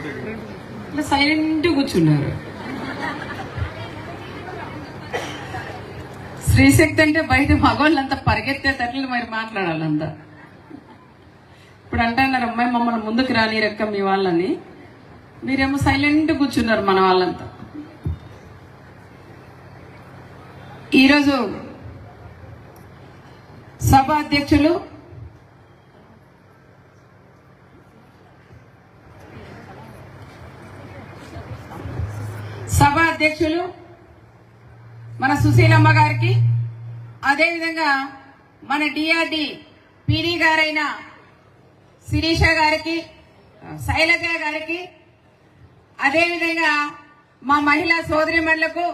ఇట్లా సైలెంట్ కూర్చున్నారు. స్త్రీశక్తి అంటే బయట మగవాళ్ళంతా పరిగెత్తేటట్లు మరి మాట్లాడాలంతా. ఇప్పుడు అంటున్నారు అమ్మాయి మమ్మల్ని ముందుకు రాని రక్క మీ వాళ్ళని. మీరేమో సైలెంట్ కూర్చున్నారు మన వాళ్ళంతా. ఈరోజు సభ అధ్యక్షులు సభ అధ్యక్షులు మన సుశీలమ్మ గారికి అదేవిధంగా మన డిఆర్డి పీడీ గారైన శిరీష గారికి శైలజ గారికి అదేవిధంగా మా మహిళా సోదరిమణులకు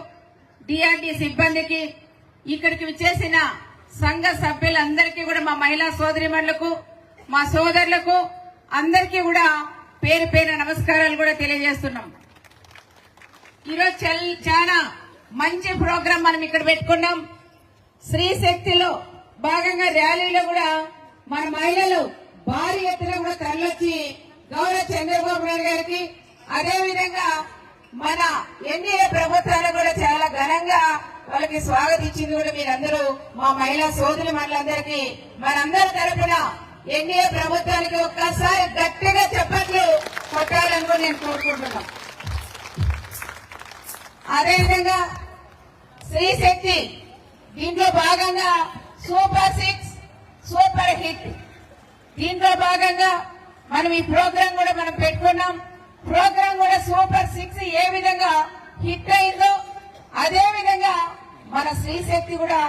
డిఆర్డి సిబ్బందికి ఇక్కడికి విచ్చేసిన సంఘ సభ్యులందరికీ కూడా మా మహిళా సోదరిమణులకు మా సోదరులకు అందరికీ కూడా పేరు పేరు నమస్కారాలు కూడా తెలియజేస్తున్నాం. ఈరోజు చాలా మంచి ప్రోగ్రాం మనం ఇక్కడ పెట్టుకున్నాం. స్త్రీ శక్తిలో భాగంగా ర్యాలీలో కూడా మన మహిళలు భారీ ఎత్తున కూడా తరలొచ్చి గౌరవ చంద్రబాబు నాయుడు గారికి అదేవిధంగా మన ఎన్డీఏ ప్రభుత్వాలు కూడా చాలా ఘనంగా వాళ్ళకి స్వాగతించింది కూడా మీరందరూ మా మహిళా సోదరి మనందరికీ మనందరి తరపున ఎన్డీఏ ప్రభుత్వానికి ఒక్కసారి గట్టిగా చెప్పట్లు కొట్టాలని కూడా నేను కోరుకుంటున్నాను. అదేవిధంగా స్త్రీ శక్తి దీంట్లో భాగంగా సూపర్ సిక్స్ సూపర్ హిట్. దీంట్లో భాగంగా మనం ఈ ప్రోగ్రాం కూడా మనం పెట్టుకున్నాం. ప్రోగ్రాం కూడా సూపర్ సిక్స్ ఏ విధంగా హిట్ అయిందో అదే విధంగా మన స్త్రీ శక్తి కూడా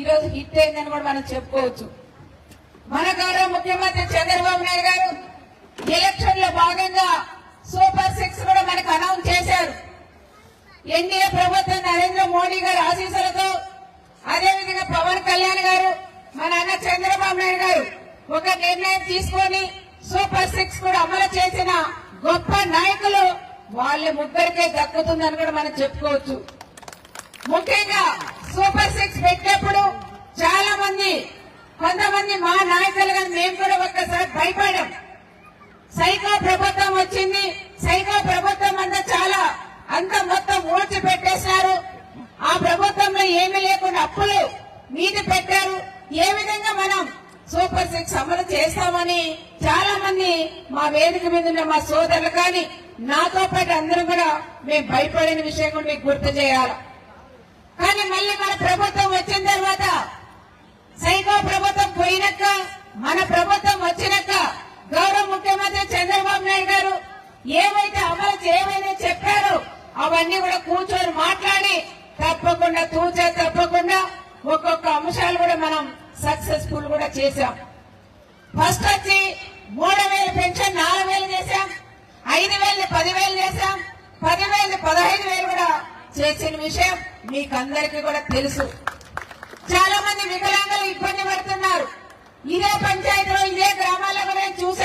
ఈరోజు హిట్ అయిందని కూడా మనం చెప్పుకోవచ్చు. మన గౌరవ ముఖ్యమంత్రి చంద్రబాబు నాయుడు గారు ఎలక్షన్లో భాగంగా సూపర్ సిక్స్ కూడా మనకు అనౌన్స్ చేశారు ఎన్డీఏ ప్రభుత్వం నరేంద్ర మోడీ గారి ఆశీస్సులతో అదేవిధంగా పవన్ కళ్యాణ్ గారు మన అన్న చంద్రబాబు నాయుడు గారు ఒక నిర్ణయం తీసుకొని సూపర్ సిక్స్ కూడా అమలు చేసిన గొప్ప నాయకులు వాళ్ళ ముగ్గురికే దక్కుతుందని కూడా మనం చెప్పుకోవచ్చు. ముఖ్యంగా సూపర్ సిక్స్ పెట్టినప్పుడు చాలా మంది కొంతమంది మా నాయకులు కానీ మేము కూడా ఒక్కసారి భయపడాం తప్పులు అప్పులు మీది పెట్టారు. ఏ విధంగా మనం సూపర్ సిక్స్ అమలు చేస్తామని చాలా మంది మా వేదిక మీద ఉన్న మా సోదరులు కానీ నాతో పాటు అందరూ కూడా మేము భయపడిన విషయం కూడా మీకు గుర్తు చేయాలి. కానీ మళ్ళీ మన ప్రభుత్వం వచ్చిన తర్వాత సైకో ప్రభుత్వం పోయినాక మన ప్రభుత్వం వచ్చినాక గౌరవ ముఖ్యమంత్రి చంద్రబాబు నాయుడు గారు ఏవైతే అమలు చేయమని చెప్పారో అవన్నీ కూడా కూర్చొని మాట్లాడి తప్పకుండా తూచా తప్పకుండా ఒక్కొక్క అంశాలు కూడా మనం సక్సెస్ఫుల్ కూడా చేశాం. ఫస్ట్ వచ్చి మూడు వేలు పెన్షన్ నాలుగు వేలు చేశాం. ఐదు వేలు పదివేలు చేశాం. పదివేలు పదహైదు వేలు కూడా చేసిన విషయం మీకందరికీ కూడా తెలుసు. చాలా మంది వికలాంగులు ఇబ్బంది పడుతున్నారు. ఇదే పంచాయతీలో ఇదే గ్రామాల్లో కూడా చూసాం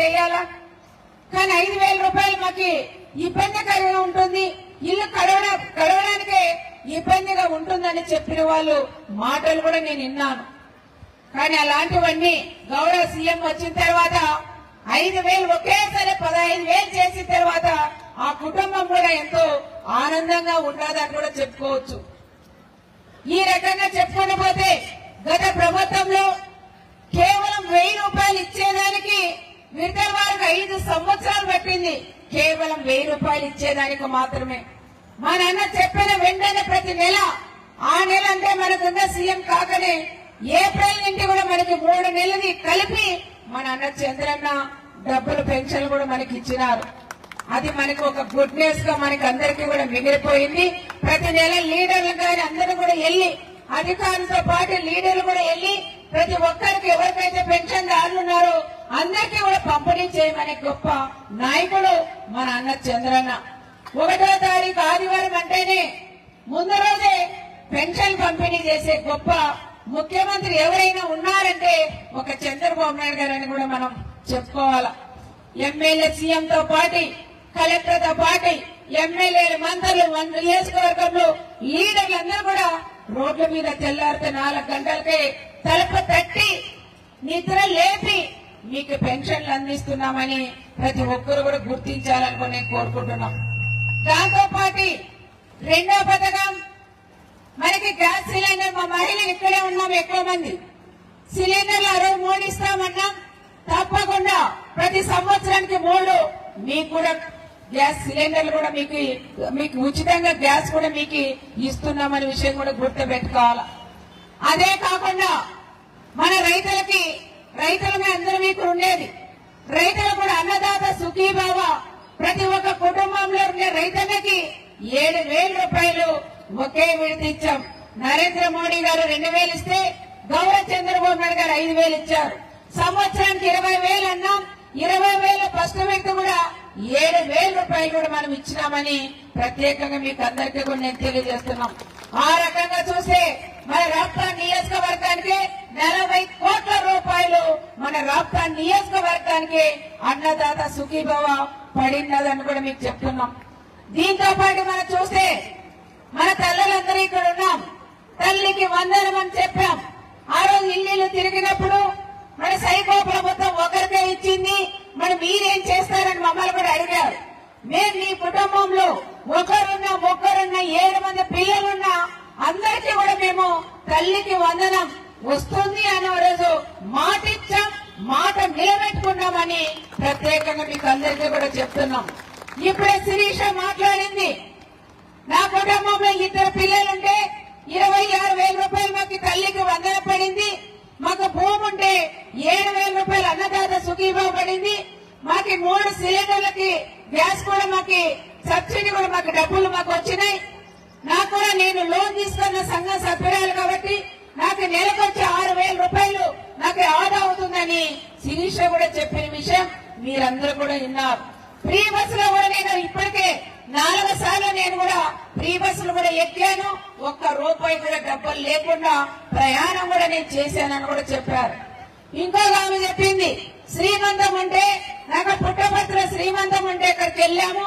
చేయాలా? కానీ ఐదు వేల రూపాయలు మాకు ఇబ్బందికరంగా ఉంటుంది. ఇల్లు కడవడ కడవడానికే ఇబ్బందిగా ఉంటుందని చెప్పిన వాళ్ళు మాటలు కూడా నేను విన్నాను. కానీ అలాంటివన్నీ గౌరవ సీఎం వచ్చిన తర్వాత ఐదు వేలు ఒకేసారి పదహైదు వేలు చేసిన తర్వాత ఆ కుటుంబం కూడా ఎంతో ఆనందంగా ఉండదని కూడా చెప్పుకోవచ్చు. ఈ రకంగా చెప్పుకుని పోతే గత ప్రభుత్వంలో కేవలం వెయ్యి రూపాయలు ఇచ్చేదానికి మిగతా వారికి ఐదు సంవత్సరాలు పట్టింది. కేవలం వెయ్యి రూపాయలు ఇచ్చేదానికి మాత్రమే. మా నాన్న చెప్పిన వెంటనే ప్రతి నెల ఆ నెల అంటే మనకున్న సీఎం కాకనే ఏప్రిల్ నుండి కూడా మనకి మూడు నెలది కలిపి మన అన్న చంద్రన్న డబ్బులు పెన్షన్ కూడా మనకి ఇచ్చినారు. అది మనకు ఒక గుడ్ న్యూస్గా మనకి అందరికీ కూడా మిగిలిపోయింది. ప్రతి నెల లీడర్లు కానీ అందరూ కూడా వెళ్ళి అధికారులతో పాటు లీడర్లు కూడా వెళ్ళి ప్రతి ఒక్కరికి ఎవరికైతే పెన్షన్ దారులు ఉన్నారో అందరికీ కూడా పంపిణీ చేయమనే గొప్ప నాయకుడు మన అన్న చంద్రన్న. ఒకటో తారీఖు ఆదివారం అంటేనే ముందు రోజే పెన్షన్ పంపిణీ చేసే గొప్ప ముఖ్యమంత్రి ఎవరైనా ఉన్నారంటే ఒక చంద్రబాబు నాయుడు గారని కూడా మనం చెప్పుకోవాలా. ఎమ్మెల్యే సీఎం తో పాటు కలెక్టర్తో పాటు ఎమ్మెల్యేలు మంత్రులు నియోజకవర్గంలో లీడర్లందరూ కూడా రోడ్ల మీద తెల్లారితే నాలుగు గంటలకే తలుపు తట్టి నిద్ర లేపి మీకు పెన్షన్లు అందిస్తున్నామని ప్రతి ఒక్కరు కూడా గుర్తించాలని నేను కోరుకుంటున్నాం. దాంతో పాటు రెండో పథకం మనకి గ్యాస్ సిలిండర్ మా మహిళలు ఇక్కడే ఉన్నాం ఎక్కువ మంది. సిలిండర్లు అరవై మూడు ఇస్తామన్నాం. తప్పకుండా ప్రతి సంవత్సరానికి మూడు. మీకు కూడా గ్యాస్ సిలిండర్లు కూడా మీకు మీకు ఉచితంగా గ్యాస్ కూడా మీకు ఇస్తున్నామనే విషయం కూడా గుర్తు పెట్టుకోవాలి అదే కాకుండా మన రైతులకి రైతులమే అందరూ మీకు ఉండేది. రైతులు కూడా అన్నదాత సుఖీభావ. ప్రతి ఒక్క కుటుంబంలో ఉండే రైతన్నకి ఏడు వేల రూపాయలు ఒకే విడత ఇచ్చాం. నరేంద్ర మోడీ గారు రెండు వేలు ఇస్తే గౌరవ చంద్రబాబు నాయుడు గారు ఐదు వేలు ఇచ్చారు. సంవత్సరానికి ఇరవై వేలు అన్నాం. ఇరవై వేల ఫస్ట్ వ్యక్తి కూడా ఏడు వేల రూపాయలు కూడా మనం ఇచ్చినామని ప్రత్యేకంగా మీకు అందరికీ కూడా నేను తెలియజేస్తున్నాం. ఆ రకంగా చూస్తే మన రాప్తా నియోజకవర్గానికి నలభై కోట్ల రూపాయలు మన రాప్తా నియోజకవర్గానికి అన్నదాత సుఖీభవ పడినదని కూడా మీకు చెప్తున్నాం. దీంతో పాటు మనం చూస్తే మన తల్లులందరూ ఇక్కడ ఉన్నాం. తల్లికి వందనం అని చెప్పాం. ఆ రోజు ఇల్లు తిరిగినప్పుడు మన సైకో ప్రభుత్వం ఒకరికే ఇచ్చింది. మరి మీరేం చేస్తారని మమ్మల్ని కూడా అడిగారు. మేము మీ కుటుంబంలో ఒకరున్నా ఒక్కరున్నా ఏడు మంది పిల్లలున్నా అందరికీ కూడా మేము తల్లికి వందనం వస్తుంది అనే రోజు మాట ఇచ్చాం మాట నిలబెట్టుకున్నామని ప్రత్యేకంగా మీకు అందరికీ కూడా చెప్తున్నాం. ఇప్పుడే శిరీష మాట్లాడింది నా కుటుంబంలో ఇద్దరు పిల్లలుంటే ఇరవై ఆరు వేల రూపాయలు మాకు తల్లికి వందన పడింది మాకు భూమి ఉంటే ఏడు వేల రూపాయలు అన్నదాత సుఖీభావ పడింది మాకు మూడు సిలిండర్లకి గ్యాస్ కూడా మాకు సబ్సిడీ కూడా మాకు డబ్బులు మాకు వచ్చినాయి. నాకు కూడా నేను లోన్ తీసుకున్న సంఘ సభ్యురాలు కాబట్టి నాకు నెలకొచ్చి ఆరు వేల రూపాయలు నాకు ఆదా అవుతుందని శిరీష కూడా చెప్పిన విషయం మీరందరూ కూడా విన్నారు. ఫ్రీ బస్సులో కూడా నేను ఇప్పటికే నాలుగు సార్లు నేను కూడా ఫ్రీ బస్సులు కూడా ఎక్కాను. ఒక్క రూపాయి కూడా డబ్బులు లేకుండా ప్రయాణం కూడా నేను చేశానని కూడా చెప్పారు. ఇంకొక ఆమె చెప్పింది శ్రీమంతం అంటే నాకు పుట్టపత్ర శ్రీమంతం అంటే అక్కడికి వెళ్ళాము.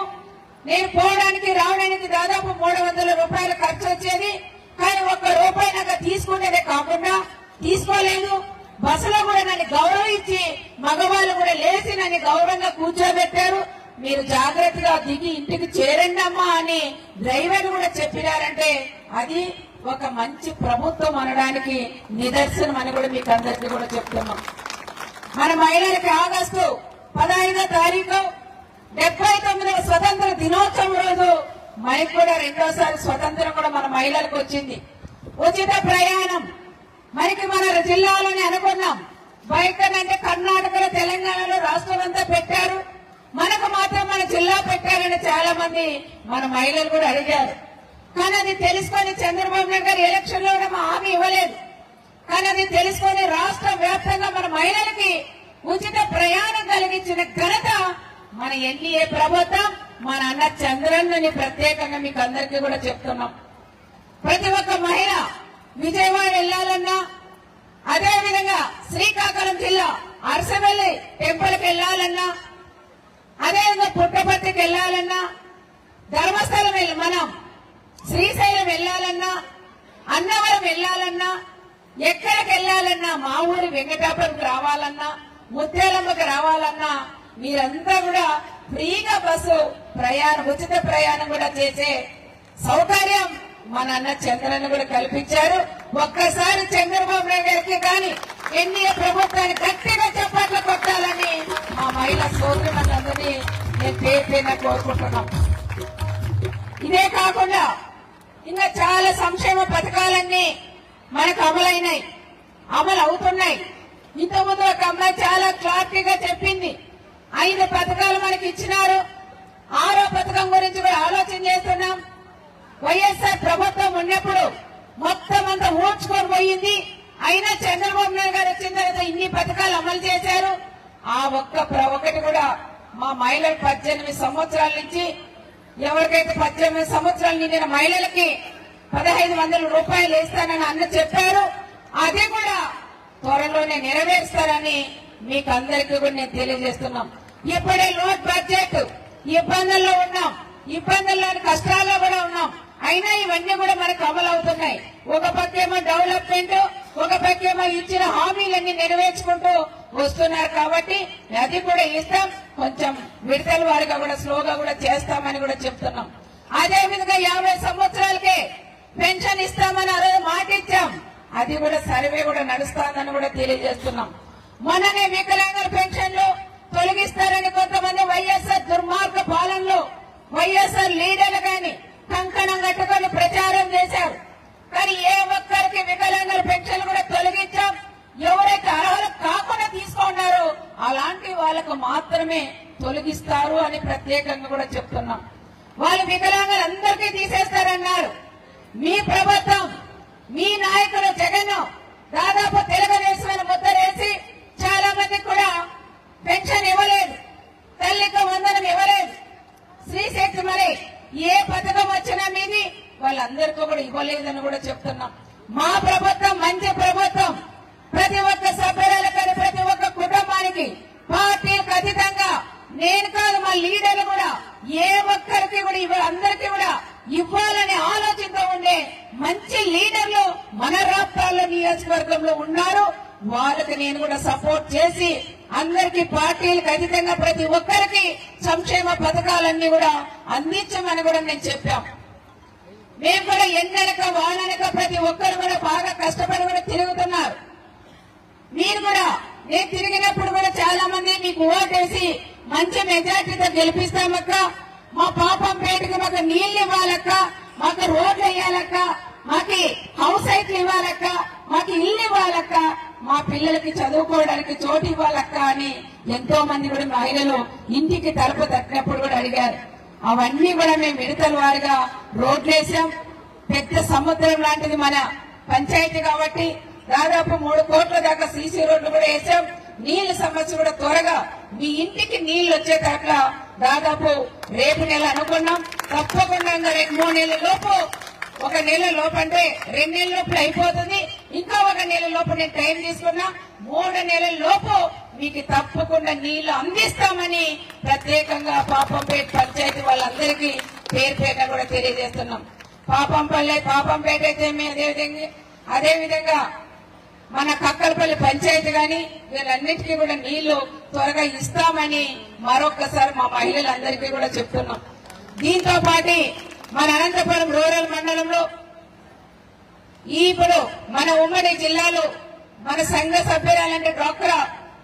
నేను పోవడానికి రావడానికి దాదాపు మూడు వందల రూపాయలు ఖర్చు వచ్చేది. కానీ ఒక్క రూపాయి నాకు తీసుకునేదే కాకుండా తీసుకోలేదు. బస్సులో కూడా నన్ను గౌరవించి మగవాళ్ళు కూడా లేచి నన్ను గౌరవంగా కూర్చోబెట్టారు. మీరు జాగ్రత్తగా దిగి ఇంటికి చేరండి అమ్మా అని డ్రైవర్ కూడా చెప్పినారంటే అది ఒక మంచి ప్రభుత్వం అనడానికి నిదర్శనం అని కూడా మీకు అందరికీ కూడా చెప్తున్నాం. మన మహిళలకి ఆగస్టు పదహైదో తారీఖు డెబ్బై తొమ్మిదవ స్వతంత్ర దినోత్సవం రోజు మనకి కూడా రెండోసారి స్వతంత్రం కూడా మన మహిళలకు వచ్చింది. ఉచిత ప్రయాణం. మనకి మన జిల్లాలోనే అనుకున్నాం. బయట అంటే కర్ణాటకలో తెలంగాణలో రాష్ట్రం అంతా పెట్టారు. మనకు మాత్రం మన జిల్లా పెట్టారని చాలా మంది మన మహిళలు కూడా అడిగారు. కానీ అది తెలుసుకొని చంద్రబాబు నాయుడు గారు ఎలక్షన్లో కూడా మా హామీ ఇవ్వలేదు. కానీ అది తెలుసుకొని రాష్ట్ర వ్యాప్తంగా మన మహిళలకి ఉచిత ప్రయాణం కలిగించిన ఘనత మన ఎన్డీఏ ప్రభుత్వం మన అన్న చంద్రన్నని ప్రత్యేకంగా మీకు అందరికీ కూడా చెప్తున్నాం. ప్రతి ఒక్క మహిళ విజయవాడ వెళ్ళాలన్నా అదే విధంగా శ్రీకాకుళం జిల్లా అరసవల్లి టెంపుల్కి వెళ్ళాలన్నా అదేవిధంగా పుట్టపర్తికి వెళ్ళాలన్నా ధర్మస్థలం వెళ్ళి మనం శ్రీశైలం వెళ్ళాలన్నా అన్నవరం వెళ్ళాలన్నా ఎక్కడికి వెళ్ళాలన్నా మా ఊరి వెంకటాపురంకి రావాలన్నా ముత్యాలమ్మకి రావాలన్నా మీరంతా కూడా ఫ్రీగా బస్సు ప్రయాణం ఉచిత ప్రయాణం కూడా చేసే సౌకర్యం మా నాన్న చంద్రన్న కూడా కల్పించారు. ఒక్కసారి చంద్రబాబు నాయుడు గారికి కానీ ఎన్డీఏ ప్రభుత్వాన్ని గట్టిగా చెప్పట్లు కొట్టాలని మా మహిళా సోదరులందరినీ నేను పేరు పేరున కోరుకుంటున్నాం. ఇదే కాకుండా ఇంకా చాలా సంక్షేమ పథకాలన్నీ మనకు అమలైనాయి. అమలు అవుతున్నాయి. ఇంతకుముందు ఒక అమ్మాయి చాలా క్లారిటీగా చెప్పింది. ఐదు పథకాలు మనకి ఇచ్చినారు. ఆరో పథకం గురించి కూడా ఆలోచన చేస్తున్నాం. వైఎస్ఆర్ ప్రభుత్వం ఉన్నప్పుడు మొత్తం అంతా ఊడ్చుకొని పోయింది. అయినా చంద్రబాబు నాయుడు గారు వచ్చిన తర్వాత ఇన్ని పథకాలు అమలు చేశారు. ఆ ఒక్క ప్ర- ఒకటి కూడా మా మహిళలు పద్దెనిమిది సంవత్సరాల నుంచి ఎవరికైతే పద్దెనిమిది సంవత్సరాలు నిండిన మహిళలకి పదహైదు వందల రూపాయలు ఇస్తానని అన్న చెప్పారు. అది కూడా త్వరలోనే నెరవేరుస్తారని మీకు అందరికీ కూడా నేను తెలియజేస్తున్నాం. ఇప్పుడే లోట్ బడ్జెట్ ఇబ్బందుల్లో ఉన్నాం. ఇబ్బందుల్లో కష్టాల్లో కూడా ఉన్నాం. అయినా ఇవన్నీ కూడా మనకు అమలు అవుతున్నాయి ఒక పక్కేమో డెవలప్మెంట్ ఒక పక్కేమో ఇచ్చిన హామీలన్నీ నెరవేర్చుకుంటూ వస్తున్నారు కాబట్టి అది కూడా ఇస్తాం. కొంచెం విడతల వారిగా కూడా స్లోగా కూడా చేస్తామని కూడా చెప్తున్నాం. అదే విధంగా యాభై సంవత్సరాలకే పెన్షన్ ఇస్తామని ఆ రోజు మాట ఇచ్చాం. అది కూడా సర్వే కూడా నడుస్తాదని కూడా తెలియజేస్తున్నాం. మొన్ననే వికలాంగుల పెన్షన్లు తొలగిస్తారని కొంతమంది వైఎస్ఆర్ దుర్మార్గ పాలనలో వైఎస్ఆర్ లీడర్లు గాని కంకణం కట్టుకొని ప్రచారం చేశారు. కానీ ఏ ఒక్కరికి వికలాంగుల పెన్షన్లు కూడా తొలగించాం. ఎవరైతే అర్హులు కాకుండా తీసుకున్నారో అలాంటి వాళ్ళకు మాత్రమే తొలగిస్తారు అని ప్రత్యేకంగా కూడా చెప్తున్నాం. వాళ్ళు వికలాంగులందరికీ తీసేస్తారన్నారు. మీ ప్రభుత్వం మీ నాయకులు జగన్ దాదాపు తెలుగుదేశం ముద్ర వేసి చాలా మందికి కూడా పెన్షన్ ఇవ్వలేదు తల్లికి వందనం ఇవ్వలేదు శ్రీ శక్తి మరి ఏ పథకం వచ్చినా మీది వాళ్ళందరికీ కూడా ఇవ్వలేదని కూడా చెప్తున్నాం. మా ప్రభుత్వం మంచి ప్రభుత్వం. ప్రతి ఒక్క సభ్యురాలకని ప్రతి ఒక్క కుటుంబానికి పార్టీలకు అతీతంగా నేను కాదు మా లీడర్లు కూడా ఏ ఒక్కరికి కూడా ఇవ్వ అందరికీ కూడా ఇవ్వాలనే ఆలోచనతో ఉండే మంచి లీడర్లు మన రాష్ట్రాల్లో నియోజకవర్గంలో ఉన్నారు. వాళ్ళకి నేను కూడా సపోర్ట్ చేసి అందరికి పార్టీలకు అతీతంగా ప్రతి ఒక్కరికి సంక్షేమ పథకాలన్నీ కూడా అందించమని కూడా నేను చెప్పాం. కూడా ఎండనక వాననక ప్రతి ఒక్కరు కూడా బాగా కష్టపడి కూడా తిరుగుతున్నారు. మీరు కూడా నేను తిరిగినప్పుడు కూడా చాలా మంది మీకు ఓటేసి మంచి మెజార్టీతో గెలిపిస్తామక్క. మా పాపం పేటకి మాకు నీళ్ళు ఇవ్వాలక్క మాకు రోడ్లు వేయాలక్క మాకి హౌస్ సైట్లు ఇవ్వాలక్క మాకు ఇల్లు ఇవ్వాలక్క మా పిల్లలకి చదువుకోవడానికి చోటు ఇవ్వాలక్క అని ఎంతో మంది కూడా మహిళలు ఇంటికి తలుపు తట్టినప్పుడు కూడా అడిగారు. అవన్నీ కూడా మేము విడతల వారిగా రోడ్లేసాం. పెద్ద సముద్రం లాంటిది మన పంచాయతీ కాబట్టి దాదాపు మూడు కోట్ల దాకా సీసీ రోడ్లు కూడా వేసాం. నీళ్ళ సమస్య కూడా త్వరగా మీ ఇంటికి నీళ్ళు వచ్చేటట్లా దాదాపు రేపు నెల అనుకున్నాం. తప్పకుండా రెండు మూడు నెలల లోపు ఒక నెల లోపు అంటే రెండు నెలల లోపు అయిపోతుంది. ఇంకా ఒక నెల లోపు నేను టైం తీసుకున్నా. మూడు నెలల లోపు మీకు తప్పకుండా నీళ్ళు అందిస్తామని ప్రత్యేకంగా పాపంపేట పంచాయతీ వాళ్ళందరికీ పేరు పేరున కూడా తెలియజేస్తున్నాం. పాపంపల్లె పాపంపేట అయితే అదేవిధంగా అదే విధంగా మన కక్కలపల్లి పంచాయతీ గాని వీళ్ళన్నిటికీ కూడా నీళ్ళు త్వరగా ఇస్తామని మరొక్కసారి మా మహిళలందరికీ కూడా చెప్తున్నాం. దీంతో పాటు మన అనంతపురం రూరల్ మండలంలో ఇప్పుడు మన ఉమ్మడి జిల్లాలో మన సంఘ సభ్యురాలంటే డాక్టర్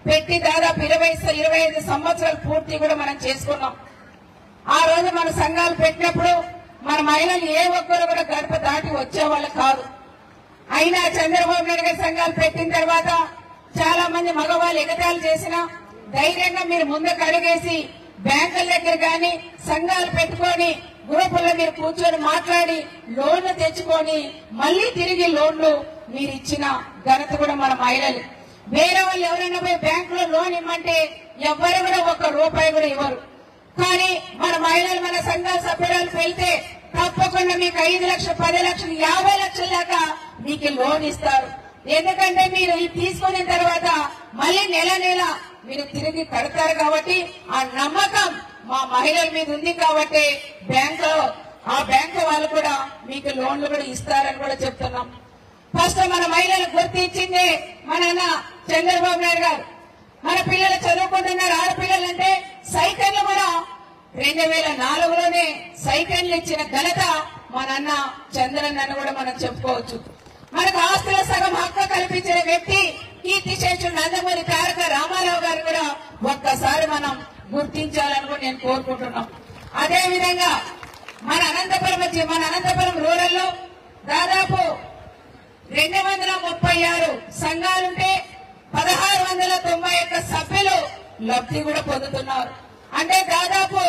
పెట్టి దాదాపు ఇరవై ఇరవై ఐదు సంవత్సరాలు పూర్తి కూడా మనం చేసుకున్నాం. ఆ రోజు మన సంఘాలు పెట్టినప్పుడు మన మహిళలు ఏ ఒక్కరు కూడా గడప దాటి వచ్చేవాళ్ళు కాదు. అయినా చంద్రబాబు నాయుడు గారి సంఘాలు పెట్టిన తర్వాత చాలా మంది మగవాళ్ళు ఎగతాలు చేసిన ధైర్యంగా మీరు ముందుకు అడుగేసి బ్యాంకుల దగ్గర కానీ సంఘాలు పెట్టుకొని గ్రూపుల్లో మీరు కూర్చొని మాట్లాడి లోన్లు తెచ్చుకొని మళ్ళీ తిరిగి లోన్లు మీరు ఇచ్చిన ఘనత కూడా మన మహిళలు. వేరే వాళ్ళు ఎవరైనా పోయి బ్యాంకులో లోన్ ఇమ్మంటే ఎవరు కూడా ఒక్క రూపాయి కూడా ఇవ్వరు. కానీ మన మహిళలు మన సంఘ సభ్యురాలు వెళ్తే తప్పకుండా మీకు ఐదు లక్షలు పది లక్షలు యాభై లక్షల దాకా మీకు లోన్ ఇస్తారు. ఎందుకంటే మీరు ఇది తీసుకున్న తర్వాత మళ్ళీ నెల నెల మీరు తిరిగి కడతారు కాబట్టి ఆ నమ్మకం మా మహిళల మీద ఉంది కాబట్టి బ్యాంకు ఆ బ్యాంకు వాళ్ళు కూడా మీకు లోన్లు కూడా ఇస్తారని కూడా చెప్తున్నాం. ఫస్ట్ మన మహిళలు గుర్తించింది మన చంద్రబాబు నాయుడు గారు. మన పిల్లలు చదువుకుంటున్నారు ఆడపిల్లలంటే సైకిళ్ళు కూడా రెండు వేల నాలుగులోనే సైకిళ్ళు ఇచ్చిన ఘనత మన అన్న చంద్రన్న కూడా మనం చెప్పుకోవచ్చు. మనకు ఆస్తుల సగం హక్కు కల్పించిన వ్యక్తి కీర్తి శేషుడు నందమూరి తారక రామారావు గారు కూడా ఒక్కసారి మనం గుర్తించాలని కూడా నేను కోరుకుంటున్నాం. అదే విధంగా మన అనంతపురం వచ్చి మన అనంతపురం రూరల్లో దాదాపు రెండు వందల ముప్పై ఆరు సంఘాలుంటే పదహారు వందల తొంభై ఒక్క సభ్యులు లబ్ధి కూడా పొందుతున్నారు. అంటే దాదాపు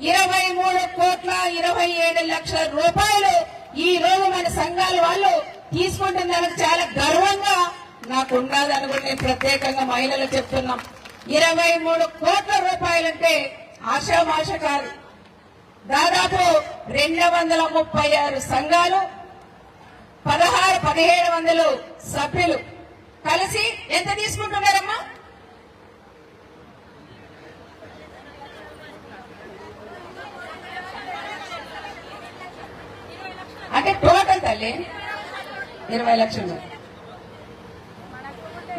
ఇరవై మూడు కోట్ల ఇరవై ఏడు లక్షల రూపాయలు ఈ రోజు మన సంఘాల వాళ్ళు తీసుకుంటున్నందుకు చాలా గర్వంగా నాకు ఉన్నదని కూడా నేను ప్రత్యేకంగా మహిళలు చెప్తున్నాం. ఇరవై మూడు కోట్ల రూపాయలంటే ఆశామాష కాదు దాదాపు రెండు వందల ముప్పై ఆరు సంఘాలు పదహారు పదిహేడు వందలు సభ్యులు. కలిసి ఎంత తీసుకుంటున్నారమ్మా? అంటే టోటల్ తల్లి ఇరవై లక్షలు.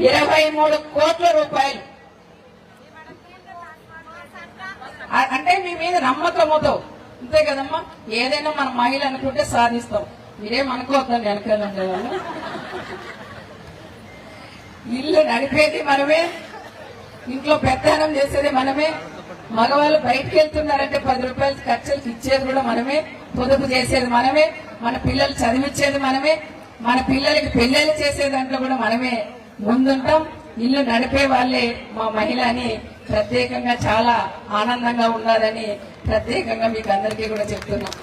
ఇరవై మూడు కోట్ల రూపాయలు. అంటే మీ మీద నమ్మకంతో అంతే కదమ్మా? ఏదైనా మన మహిళ అనుకుంటే సాధిస్తాం. మీరేం అనుకోవద్దండి వెనకాల వాళ్ళు ఇల్లు నడిపేది మనమే. ఇంట్లో పెత్తానం చేసేది మనమే. మగవాళ్ళు బయటకు వెళ్తున్నారంటే పది రూపాయలు ఖర్చులకు ఇచ్చేది కూడా మనమే. పొదుపు చేసేది మనమే. మన పిల్లలు చదివించేది మనమే మన పిల్లలకి పెళ్ళిళ్ళు చేసే దాంట్లో కూడా మనమే ముందుంటాం. ఇల్లు నడిపే వాళ్ళే మా మహిళ అని ప్రత్యేకంగా చాలా ఆనందంగా ఉన్నారని ప్రత్యేకంగా మీకు అందరికీ కూడా చెప్తున్నాం.